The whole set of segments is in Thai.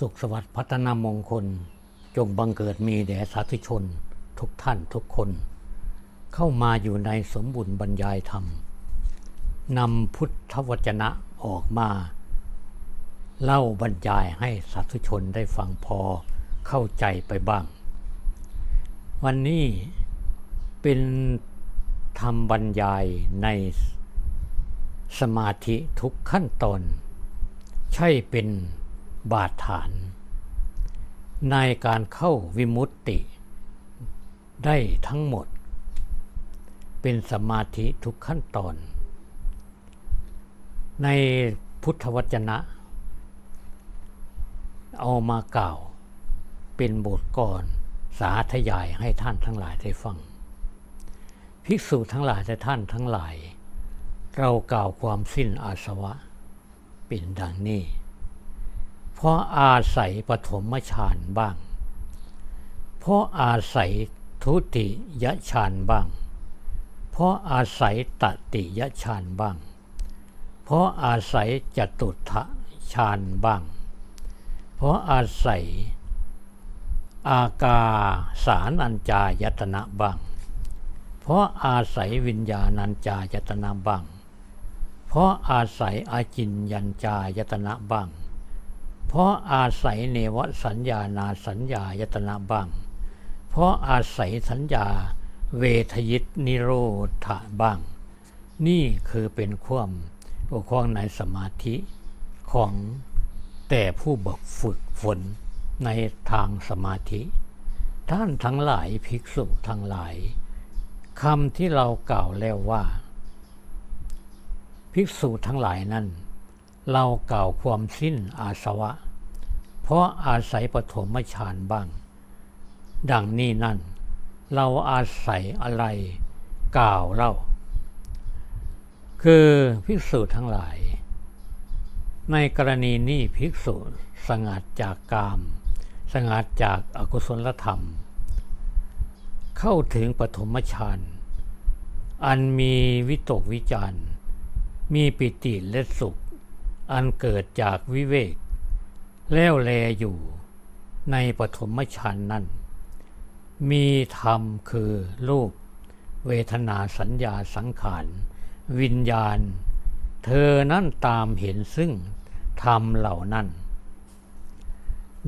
สุขสวัสดิ์พัฒนามงคล จงบังเกิดมีแด่สาธุชน ทุกท่านทุกคน เข้ามาอยู่ในสมบุญบรรยายธรรมนำพุทธวจนะออกมา เล่าบรรยายให้สาธุชนได้ฟังพอเข้าใจไปบ้าง วันนี้เป็นธรรมบรรยายในสมาธิทุกขั้นตอน ใช่เป็น บาดฐาน ในการเข้าวิมุตติ ได้ทั้งหมด เป็นสมาธิทุกขั้นตอน ในพุทธวจนะ เอามากล่าวเป็นบทก่อนสาธยายให้ท่านทั้งหลายได้ฟัง ภิกษุทั้งหลายและท่านทั้งหลาย เรากล่าวความสิ้นอาสวะ เป็นดังนี้ เพราะอาศัยปฐมฌานบ้าง เพราะอาศัยทุติยฌานบ้าง เพราะอาศัยตติยฌานบ้าง เพราะอาศัยจตุทะฌานบ้าง เพราะอาศัยอากาสานัญจายตนะบ้าง เพราะอาศัยวิญญาณัญจายตนะบ้าง เพราะอาศัยอาจินยัญจายตนะบ้าง เพราะอาศัยเนวสัญญานาสัญญายตนะบ้าง เพราะอาศัยสัญญาเวทยิตนิโรธะบ้าง นี่คือเป็นความอุข้องในสมาธิของแต่ผู้บกฝึกฝนในทางสมาธิ ท่านทั้งหลายภิกษุทั้งหลายคำที่เรากล่าวแล้วว่า ภิกษุทั้งหลายนั้น เรากล่าวความสิ้นอาสวะ เพราะอาศัยปฐมฌานบ้าง ดังนี้นั่น เราอาศัยอะไรกล่าวเล่า คือภิกษุทั้งหลาย ในกรณีนี้ภิกษุสงัดจากกาม สงัดจากอากุศลธรรม เข้าถึงปฐมฌานอันมีวิตกวิจารมีปิติและสุข อันเกิดจากวิเวก แล้วแลอยู่ในปฐมฌานนั้น มีธรรมคือรูป เวทนาสัญญาสังขาร วิญญาณ เธอนั้นตามเห็นซึ่งธรรมเหล่านั้น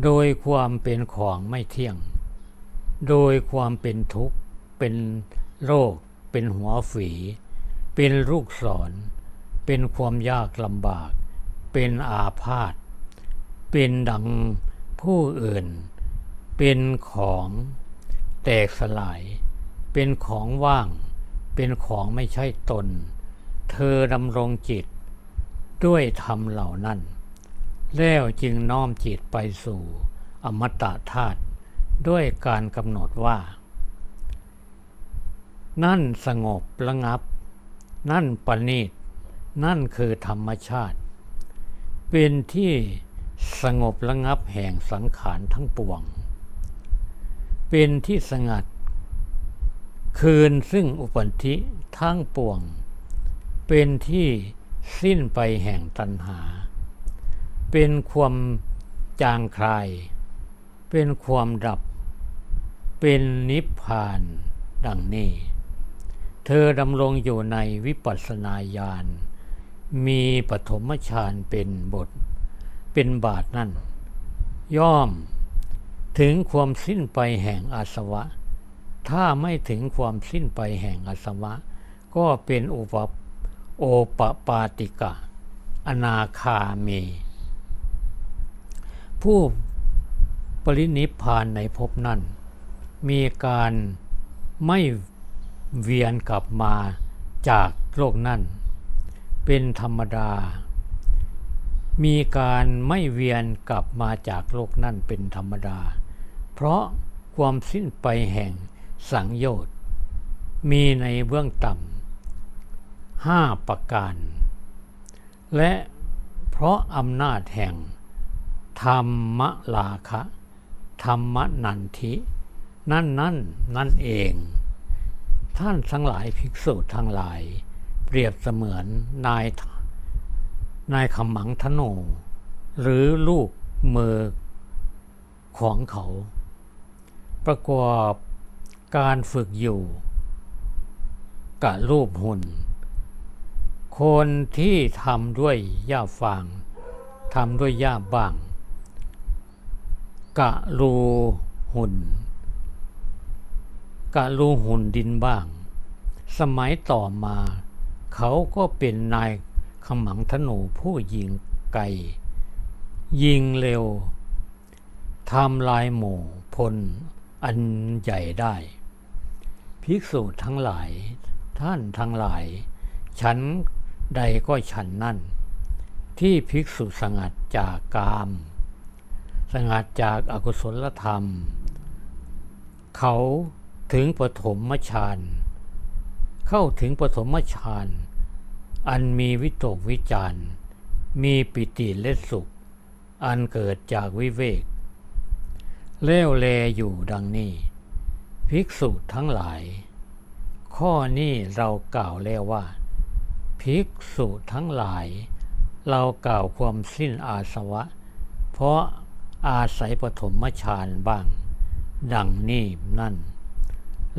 โดยความเป็นของไม่เที่ยง โดยความเป็นทุกข์เป็นโรค เป็นหัวฝี เป็นลูกศร เป็นความยากลำบาก เป็นอาพาธ เป็นดังผู้อื่น เป็นของ แตกสลาย เป็นของว่าง เป็นของไม่ใช่ตน เธอดำรงจิต ด้วยธรรมเหล่านั้น แล้วจึงน้อมจิตไปสู่ อมตะธาตุด้วยการกำหนดว่า นั่นสงบระงับ นั่นปณีต นั่นคือธรรมชาติ เป็นที่สงบระงับแห่งสังขารทั้งปวง เป็นที่สงัด คืนซึ่งอุปนธิทั้งปวง เป็นที่สิ้นไปแห่งตัณหา เป็นความจางคลาย เป็นความดับ เป็นนิพพานดังนี้ เธอดำรงอยู่ในวิปัสสนาญาณ มีปฐมฌานเป็นบท เป็นบาทนั่น ย่อมถึงความสิ้นไปแห่งอาสวะ ถ้าไม่ถึงความสิ้นไปแห่งอาสวะ ก็เป็นอุปโอปปาติกะ อนาคามี ผู้ปรินิพพานในภพนั้น มีการไม่เวียนกลับมาจากโลกนั้น เป็นธรรมดา มีการไม่เวียนกลับมาจากโลกนั้นเป็นธรรมดา เพราะความสิ้นไปแห่งสังโยชน์ มีในเบื้องต่ำห้าประการ และเพราะอำนาจแห่ง ธรรมลาคะ ธรรมนันทิ นั่นนั่นนั่นเอง ท่านทั้งหลายภิกษุทั้งหลาย เปรียบเสมือนนายนายขมังธนูหรือลูกมือของเขา ประกอบการฝึกอยู่ กับรูปหุ่น คนที่ทำด้วยหญ้าฟางทำด้วยหญ้าบ้าง กะรูหุ่น กะรูหุ่นดินบ้าง สมัยต่อมา เขาก็เป็นนายขมังธนูผู้ยิงไกยิงเร็วทำลายหมู่พลอันใหญ่ได้ ภิกษุทั้งหลาย ท่านทั้งหลาย ฉันใดก็ฉันนั่น ที่ภิกษุสงัดจากกาม สงัดจากอากุศลธรรม เขาถึงปฐมฌานเข้าถึงปฐมฌาน อันมีวิตกวิจารณ์ มีปิติและสุข อันเกิดจากวิเวกเล้วแลอยู่ดังนี้ ภิกษุทั้งหลาย ข้อนี้เรากล่าวแล้วว่า ภิกษุทั้งหลาย เรากล่าวความสิ้นอาสวะ เพราะอาศัยปฐมฌานบ้าง ดังนี้นั่น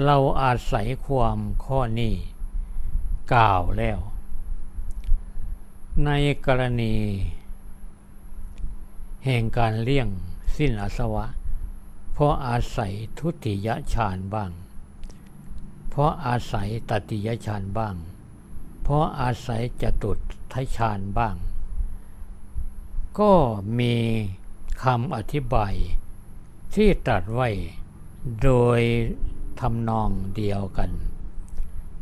เราอาศัยความข้อนี้กล่าวแล้ว ในกรณี แห่งการเลี่ยงสิ้นอาสวะ เพราะอาศัยทุติยฌานบ้าง เพราะอาศัยตติยฌานบ้าง เพราะอาศัยจตุทฌานบ้าง ก็มีคำอธิบายที่ตรัสไว้โดยทำนองเดียวกัน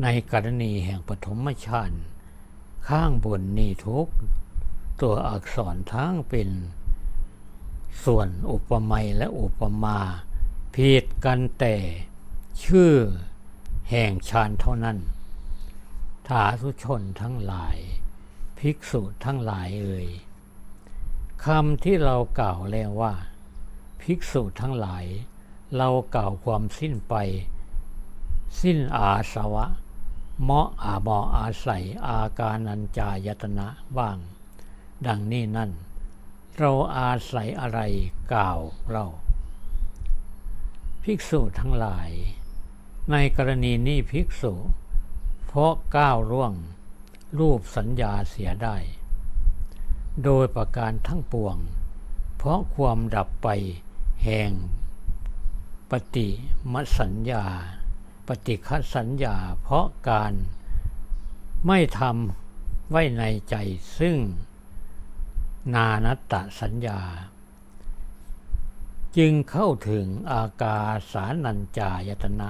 ในกรณีแห่งปฐมฌาน ข้างบนนี่ทุก ตัวอักษรทั้งเป็น ส่วนอุปมาและอุปมาผิดกันแต่ชื่อแห่งฌานเท่านั้น ถาสุชนทั้งหลาย ภิกษุทั้งหลายเอ่ยคำที่เรากล่าวแล้วว่า ภิกษุทั้งหลาย เรากล่าวความสิ้นไป สิ้นอาสวะ เหมาะอาบออาศัยอาการนัญจายตนะบ้าง ดังนี้นั่น เราอาศัยอะไรกล่าวเรา ภิกษุทั้งหลาย ในกรณีนี้ภิกษุ เพราะก้าวร่วง รูปสัญญาเสียได้ โดยประการทั้งปวง เพราะความดับไปแห่งปฏิมสัญญา ปฏิฆสัญญาเพราะการไม่ทำไว้ในใจซึ่งนานัตตสัญญา จึงเข้าถึงอากาสานัญจายตนะ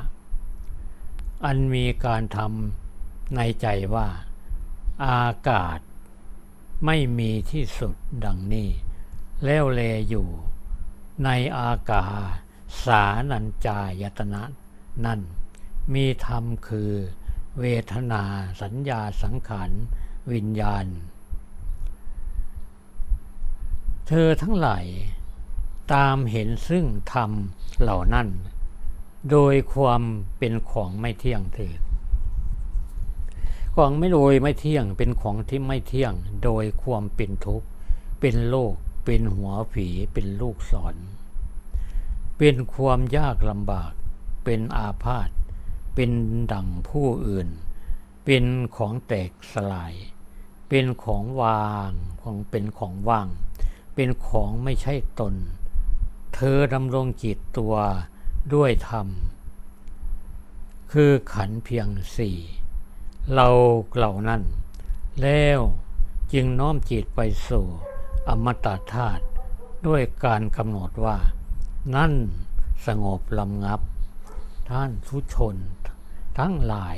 อันมีการทำในใจว่า อากาศไม่มีที่สุดดังนี้ แล้วเลอยู่ในอากาสานัญจายตนะนั่น มีธรรมคือ เวทนาสัญญาสังขารวิญญาณ เธอทั้งหลายตามเห็นซึ่งธรรมเหล่านั้น โดยความเป็นของไม่เที่ยงเถิดของไม่โดยไม่เที่ยงเป็นของที่ไม่เที่ยง โดยความเป็นทุกข์เป็นโลก เป็นหัวผีเป็นลูกศร เป็นความยากลำบาก เป็นอาพาธ เป็นดั่งผู้อื่น เป็นของแตกสลาย เป็นของวางของเป็นของว่าง เป็นของไม่ใช่ตน เธอดำรงจิตตัวด้วยธรรม คือขันเพียงสี่เราเหล่านั้น แล้วจึงน้อมจิตไปสู่อมตะธาตุด้วยการกำหนดว่า นั่นสงบลำงับ ท่านทุชน ทั้งหลาย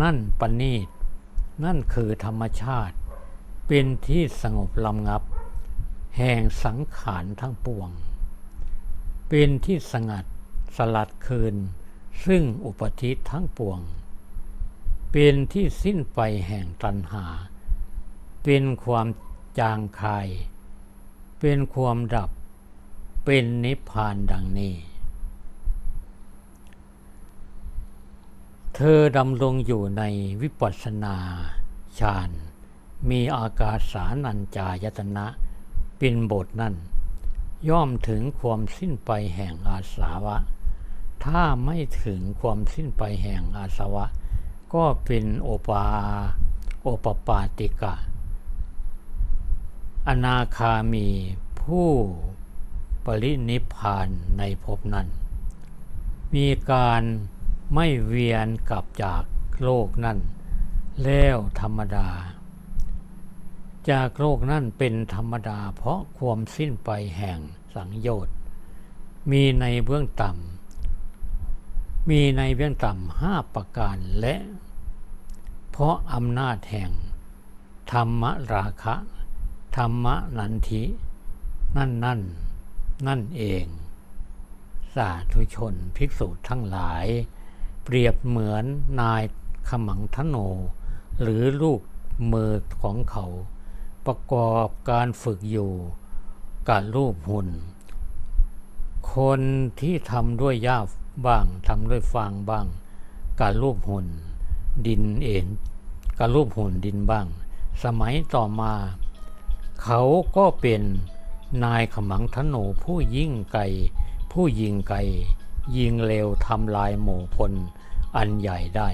นั่นปณีต นั่นคือธรรมชาติ เป็นที่สงบลำงับ แห่งสังขารทั้งปวง เป็นที่สงัดสลัดคืน ซึ่งอุปธิทั้งปวง เป็นที่สิ้นไปแห่งตัณหา เป็นความจางคาย เป็นความดับ เป็นนิพพานดังนี้ เธอดำรงอยู่ในวิปัสสนาฌาน มีอากาสานัญจายตนะเป็นบทนั่น ย่อมถึงความสิ้นไปแห่งอาสาวะ ถ้าไม่ถึงความสิ้นไปแห่งอาสวะ ก็เป็นโอปาโอปปาติกะ อนาคามีผู้ปรินิพพานในภพนั้น มีการ ไม่เวียนกลับจากโลกนั้นแล้วธรรมดา จากโลกนั้นเป็นธรรมดา เพราะความสิ้นไปแห่งสังโยชน์มีในเบื้องต่ำมีในเบื้องต่ำห้าประการและ เพราะอำนาจแห่ง ธรรมราคะ ธรรมนันทิ นั่นนั่นนั่นเอง สาธุชนภิกษุทั้งหลาย เปรียบเหมือนนายขมังทโน หรือลูกมือของเขา ประกอบการฝึกอยู่กับรูปหุ่น คนที่ทำด้วยหญ้าบ้างทำด้วยฟางบ้างกับรูปหุ่น ดินเองกับรูปหุ่นดินบ้าง สมัยต่อมา เขาก็เป็นนายขมังธนูผู้ยิ่งไกลผู้ยิงไกล ยิงเร็วทำลายหมู่พลอันใหญ่ได้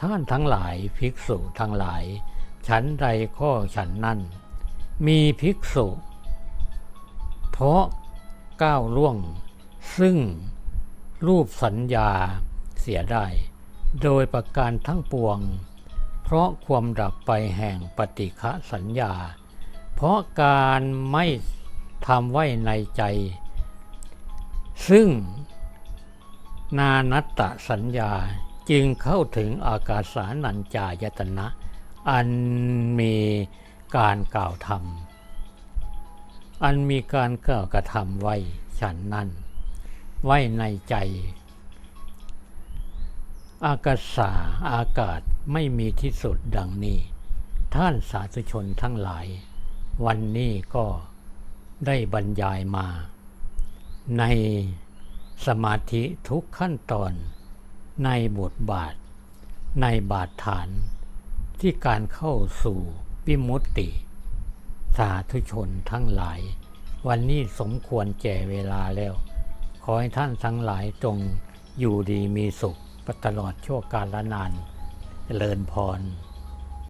ท่านทั้งหลายภิกษุทั้งหลาย ฉันใดข้อฉันนั่น มีภิกษุ เพราะก้าวล่วง ซึ่งรูปสัญญาเสียได้ โดยประการทั้งปวง เพราะความดับไปแห่งปฏิฆะสัญญา เพราะการไม่ทำไว้ในใจ ซึ่ง นานัตตสัญญาจึงเข้าถึงอากาสานัญจายตนะ อันมีการกล่าวธรรม อันมีการกล่าวกระทำไว้ฉันนั้น ไว้ในใจ อากาสาอากาศไม่มีที่สุดดังนี้ ท่านสาธุชนทั้งหลาย วันนี้ก็ได้บรรยายมา ในสมาธิทุกขั้นตอน ในบทบาท ในบาทฐาน ที่การเข้าสู่วิมุตติ สาธุชนทั้งหลาย วันนี้สมควรแก่เวลาแล้ว ขอให้ท่านทั้งหลายจงอยู่ดีมีสุขตลอดชั่วกาลนานเจริญพร